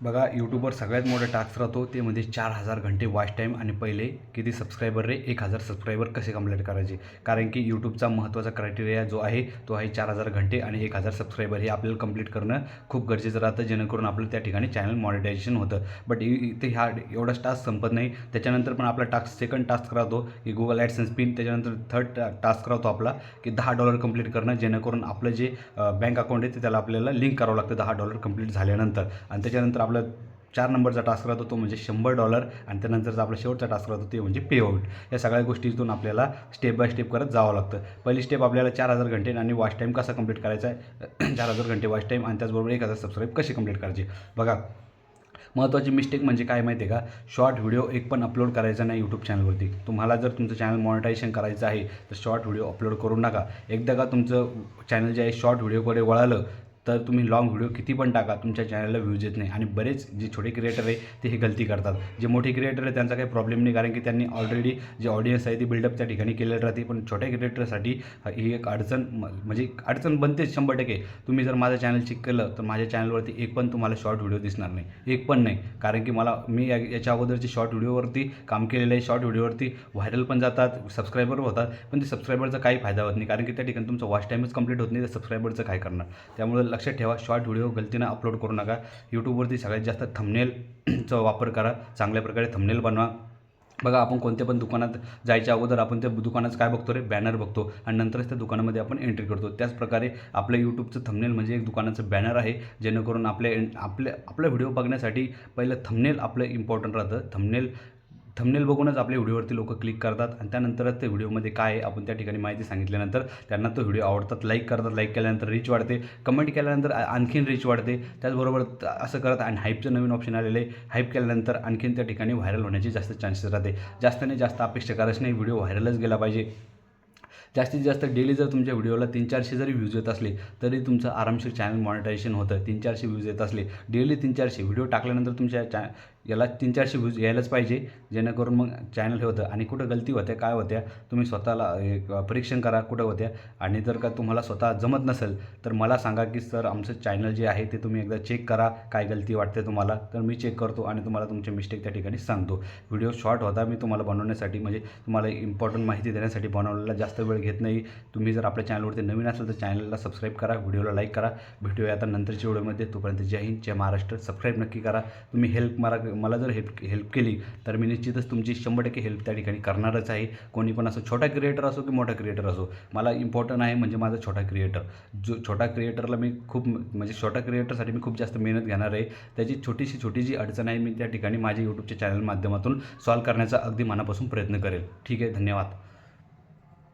बघा यूट्यूबवर सगळ्यात मोठा टास्क राहतो ते म्हणजे चार हजार घंटे वॉच टाईम आणि पहिले किती सबस्क्रायबर रे एक हजार सबस्क्रायबर कसे कंप्लीट करायचे? कारण की यूट्यूबचा महत्त्वाचा क्रायटेरिया जो आहे तो आहे चार हजार घंटे आणि एक हजार सबस्क्रायबर हे आपल्याला कंप्लीट करणं खूप गरजेचं राहतं जेणेकरून आपलं त्या ठिकाणी चॅनल मॉनिटायझेशन होतं. बट इथे ह्या एवढाच टास्क संपत नाही. त्याच्यानंतर पण आपला टास्क सेकंड टास्क राहतो की गुगल ॲडसन्स पिन त्याच्यानंतर थर्ड टास्क राहतो आपला की दहा डॉलर कंप्लीट करणं जेणेकरून आपलं जे बँक अकाउंट आहे ते त्याला आपल्याला लिंक करावं लागतं दहा डॉलर कंप्लीट झाल्यानंतर. आणि त्याच्यानंतर आपलं चार नंबरचा टास्क राहतो तो म्हणजे शंभर डॉलर आणि त्यानंतरचा आपला शेवटचा टास्क राहतो ते म्हणजे पे आउट या सगळ्या गोष्टीतून आपल्याला स्टेप बाय स्टेप करत जावं लागतं. पहिली स्टेप आपल्याला चार हजार घंटे आणि वॉच टाईम कसा कंप्लीट करायचा आहे? चार हजार घंटे वॉच टाईम आणि त्याचबरोबर एक हजार सबस्क्राईब कसे कंप्लीट करायचे? बघा महत्त्वाची मिस्टेक म्हणजे काय माहिती आहे का? शॉर्ट व्हिडिओ एक पण अपलोड करायचा नाही यूट्यूब चॅनलवरती तुम्हाला जर तुमचं चॅनल मॉनिटायझेशन करायचं आहे तर शॉर्ट व्हिडिओ अपलोड करू नका. एकदा का तुमचं चॅनल जे आहे शॉर्ट व्हिडिओकडे वळालं तर तुम्ही लॉंग व्हिडिओ किती पण टाका तुमच्या चॅनलला व्ह्यूज येत नाही. आणि बरेच जे छोटे क्रिएटर आहे ते हे गलती करतात. जे मोठे क्रिएटर आहे त्यांचा काही प्रॉब्लेम नाही. कारण की त्यांनी ऑलरेडी जे ऑडियन्स आहे ती बिल्डअप त्या ठिकाणी केलेलं राहते. पण छोट्या क्रिएटरसाठी ही एक अडचण म- म्हणजे अडचण बनतेच शंभर टक्के. तुम्ही जर माझं चॅनल चेक केलं तर माझ्या चॅनलवरती एक पण तुम्हाला शॉर्ट व्हिडिओ दिसणार नाही. एक पण नाही. कारण की मला मी या याच्या अगोदरचे शॉर्ट व्हिडिओवरती काम केलेलं आहे. शॉर्ट व्हिडिओवरती व्हायरल पण जातात सबस्क्रायबर होतात. पण ते सबस्क्रायबरचा काही फायदा होत नाही. कारण की त्या ठिकाणी तुमचं वॉच टाईमच कंप्लीट होत नाही. तर सबस्क्रायबरचं काय करणार? त्यामुळे लक्षात ठेवा. शॉर्ट व्हिडिओ गलतीनं अपलोड करू नका. यूट्यूबवरती सगळ्यात जास्त थंबनेलचा वापर करा. चांगल्या प्रकारे थंबनेल बनवा. बघा आपण कोणत्या पण दुकानात जायच्या अगोदर आपण त्या दुकानाचं काय बघतो रे? बॅनर बघतो आणि नंतरच त्या दुकानामध्ये आपण एंट्री करतो. त्याचप्रकारे आपलं यूट्यूबचं थंबनेल म्हणजे एक दुकानाचं बॅनर आहे जेणेकरून आपल्या आपल्या आपला व्हिडिओ बघण्यासाठी पहिलं थंबनेल आपलं इम्पॉर्टंट राहतं. थंबनेल थंबनेल बघूनच आपल्या व्हिडिओवरती लोक क्लिक करतात आणि त्यानंतरच ते व्हिडिओमध्ये काय आहे आपण त्या ठिकाणी माहिती सांगितल्यानंतर त्यांना तो व्हिडिओ आवडतात लाईक करतात लाईक केल्यानंतर रीच वाढते. कमेंट केल्यानंतर आणखीन रीच वाढते. त्याचबरोबर असं करत आणि हाईपचं नवीन ऑप्शन आलेलं आहे. हाईप केल्यानंतर आणखीन त्या ठिकाणी व्हायरल होण्याची जास्त चान्सेस राहते. जास्तने जास्त अपेक्षा करायच नाही व्हिडिओ व्हायरलच गेला पाहिजे. जास्तीत जास्त डेली जर तुमच्या व्हिडिओला तीन चारशे जरी व्ह्यूज येत असले तरी तुमचं आरामशीर चॅनल मॉनिटायझेशन होतं. तीन चारशे व्ह्यूज येत असले डेली तीन चारशे. व्हिडिओ टाकल्यानंतर तुमच्या चॅ याला तीन चारशे व्ह्यूज यायलाच पाहिजे जेणेकरून मग चॅनल हे होतं. आणि कुठं गलती होत्या काय होत्या तुम्ही स्वतःला परीक्षण करा कुठं होत्या. आणि जर का तुम्हाला स्वतः जमत नसेल तर मला सांगा की सर आमचं चॅनल जे आहे ते तुम्ही एकदा चेक करा काय गलती वाटते तुम्हाला. तर मी चेक करतो आणि तुम्हाला तुमचे मिस्टेक त्या ठिकाणी सांगतो. व्हिडिओ शॉर्ट होता मी तुम्हाला बनवण्यासाठी म्हणजे तुम्हाला इम्पॉर्टंट माहिती देण्यासाठी बनवलेला जास्त वेळ घेत नाही. तुम्ही जर आपल्या चॅनलवरती नवीन असाल तर चॅनलला सबस्क्राईब करा व्हिडिओला लाईक करा. भेटूया आता नंतरच्या व्हिडिओमध्ये तोपर्यंत जय हिंद जय महाराष्ट्र. सबस्क्राईब नक्की करा. तुम्ही हेल्प मला मला जर हेल्प हेल्प केली तर मी निश्चितच तुमची शंभर टक्के हेल्प त्या ठिकाणी करणारच आहे. कोणी पण असो छोटा क्रिएटर असो की मोठा क्रिएटर असो मला इम्पॉर्टंट आहे म्हणजे माझा छोटा क्रिएटर जो छोटा क्रिएटरला मी खूप म्हणजे छोटा क्रिएटरसाठी मी खूप जास्त मेहनत घेणार आहे. त्याची छोटीशी छोटी जी अडचण आहे मी त्या ठिकाणी माझ्या यूट्यूबच्या चॅनल माध्यमातून सॉल्व करण्याचा अगदी मनापासून प्रयत्न करेल. ठीक आहे धन्यवाद.